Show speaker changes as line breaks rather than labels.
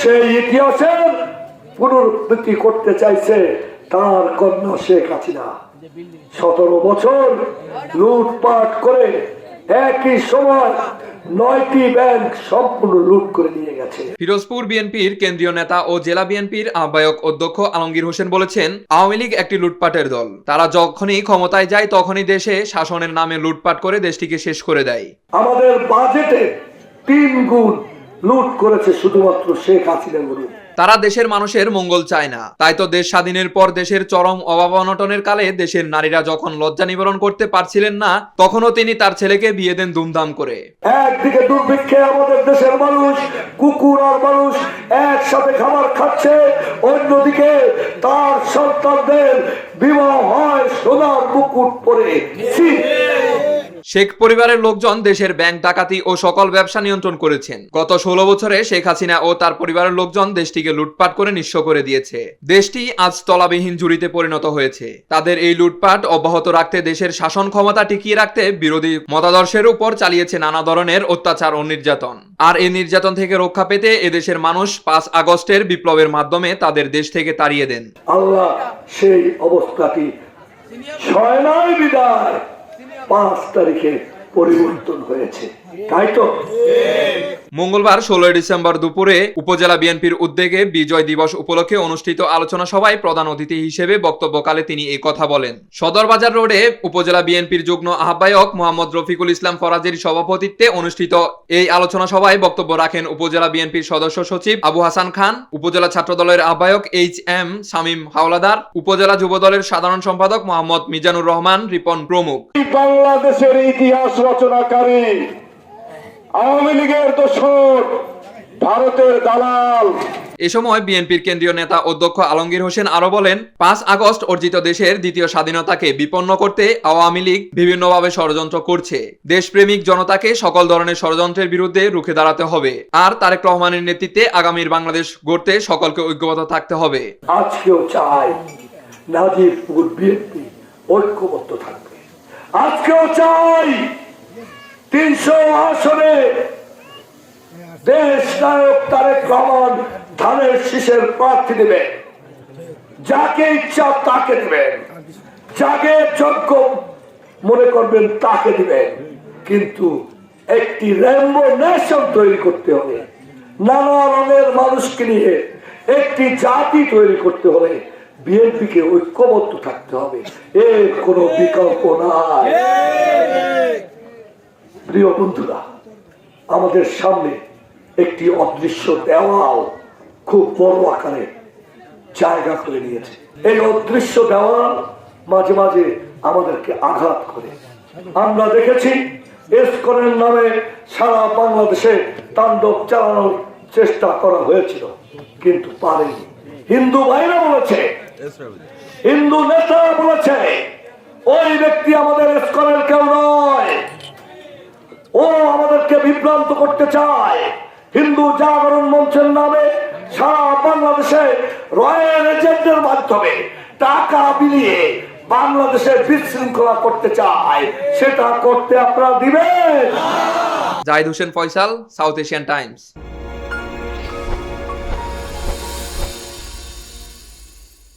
সেই ইতিহাসের পুনরুত্পত্তি করতে চাইছে তার কন্যা শেখ হাসিনা। সতেরো বছর লুটপাট করে একই সময় নয়টি ব্যাংক সম্পূর্ণ লুট করে নিয়ে গেছে।
ফিরোজপুর বিএনপির কেন্দ্রীয় নেতা ও জেলা বিএনপির আহ্বায়ক অধ্যক্ষ আলমগীর হোসেন বলেছেন আওয়ামী লীগ একটি লুটপাটের দল। তারা যখনই ক্ষমতায় যায় তখনই দেশে শাসনের নামে লুটপাট করে দেশটিকে শেষ করে দেয়।
আমাদের বাজেটে তিন গুণ লুট করেছে শুধুমাত্র শেখ হাসিনা গ্রুপ
তারা দেশের মানুষের মঙ্গল চায় না। তাই তো দেশ স্বাধীনের পর দেশের চরম অভাব অনটনের কালে দেশের নারীরা যখন লজ্জা নিবারণ করতে পারছিলেন না তখনও তিনি তার ছেলেকে বিয়ে দেন ধুমধাম করে।
একদিকে দুর্ভিক্ষে আমাদের দেশের মানুষ কুকুর আর মানুষ একসাথে খাবার খাচ্ছে অন্যদিকে তার সন্তানদের বিবাহ হয় সোনার মুকুট পরে!
শেখ পরিবারের লোকজন দেশের ব্যাংক ডাকাতি ও সকল ব্যবসা নিয়ন্ত্রণ করেছেন। গত ষোলো বছরে শেখ হাসিনা ও তার পরিবারের লোকজন দেশটিকে লুটপাট করে নিঃস্ব করে দিয়েছে। দেশটি আজ তলাবিহীন জুড়িতে পরিণত হয়েছে। তাদের এই লুটপাট অব্যাহত রাখতে দেশের শাসন ক্ষমতা টিকিয়ে রাখতে বিরোধী মতাদর্শের উপর চালিয়েছে নানা ধরনের অত্যাচার ও নির্যাতন। আর এই নির্যাতন থেকে রক্ষা পেতে এদেশের মানুষ পাঁচ আগস্টের বিপ্লবের মাধ্যমে তাদের দেশ থেকে তাড়িয়ে দেন।
আল্লাহ সেই অবস্থাটি বিদায় পাঁচ তারিখে পরিবর্তন হয়েছে। তাই তো?
মঙ্গলবার ষোলোই ডিসেম্বর দুপুরে উপজেলা বিএনপির উদ্যোগে বিজয় দিবস উপলক্ষে অনুষ্ঠিত আলোচনা সভায় প্রধান অতিথি হিসেবে বক্তব্যকালে তিনি এই কথা বলেন। সদরবাজার রোডে উপজেলা বিএনপির যুগ্ম আহ্বায়ক মোহাম্মদ রফিকুল ইসলাম ফরাজির সভাপতিত্বে অনুষ্ঠিত এই আলোচনা সভায় বক্তব্য রাখেন উপজেলা বিএনপির সদস্য সচিব আবু হাসান খান উপজেলা ছাত্রদলের আহ্বায়ক এইচ এম শামীম হাওলাদার উপজেলা যুবদলের সাধারণ সম্পাদক মোহাম্মদ মিজানুর রহমান রিপন প্রমুখ।
বাংলাদেশের ইতিহাস রচনাকারী আওয়ামী লীগের দোষর ভারতের দালাল।
এ সময় বিএনপির কেন্দ্রীয় নেতা অধ্যক্ষ আলমগীর হোসেন আরও বলেন পাঁচ আগস্ট অর্জিত দেশের দ্বিতীয় স্বাধীনতাকে বিপন্ন করতে আওয়ামী লীগ বিভিন্নভাবে ষড়যন্ত্র করছে। দেশপ্রেমিক জনতাকে সকল ধরনের ষড়যন্ত্রের বিরুদ্ধে রুখে দাঁড়াতে হবে। আর তারেক রহমানের নেতৃত্বে আগামীর বাংলাদেশ গড়তে সকলকে ঐক্যবদ্ধ থাকতে হবে।
আজকেও চাই বিএনপি ঐক্যবদ্ধ থাকবে। আজকেও চাই তিনশো আসনে দেশ নায়ক তারেক রহমান ধানের শীষের প্রার্থী দেবে যাকে ইচ্ছা তাকে দেবেন যাকে যোগ্য মনে করবেন তাকে দিবেন কিন্তু একটি র্যাম্বো নেশন তৈরি করতে হবে নানা রঙের মানুষকে নিয়ে একটি জাতি তৈরি করতে হলে বিএনপিকে ঐক্যবদ্ধ থাকতে হবে। এর কোনো বিকল্প নাই। প্রিয় বন্ধুরা আমাদের সামনে একটি অদৃশ্য দেওয়াল খুব বড় আকারে জায়গা করে নিয়েছে। এই অদৃশ্য দেওয়াল মাঝে মাঝে আমাদেরকে আঘাত করে। আমরা দেখেছি এসকনের নামে সারা বাংলাদেশে তাণ্ডব চালানোর চেষ্টা করা হয়েছিল কিন্তু পারেনি। হিন্দু ভাইরা বলেছে হিন্দু নেতা বলেছে ওই ব্যক্তি আমাদের এসকনের কেউ নয় ও আমাদেরকে বিভ্রান্ত করতে চায়। হিন্দু জাগরণ মঞ্চের নামে সারা বাংলাদেশে রয়্যাল এজেন্টের মাধ্যমে টাকা বিলিয়ে বাংলাদেশে বিশৃঙ্খলা করতে চায়। সেটা করতে আপনারা দিবেন।
Zahid Hossain Faisal, south Asian times.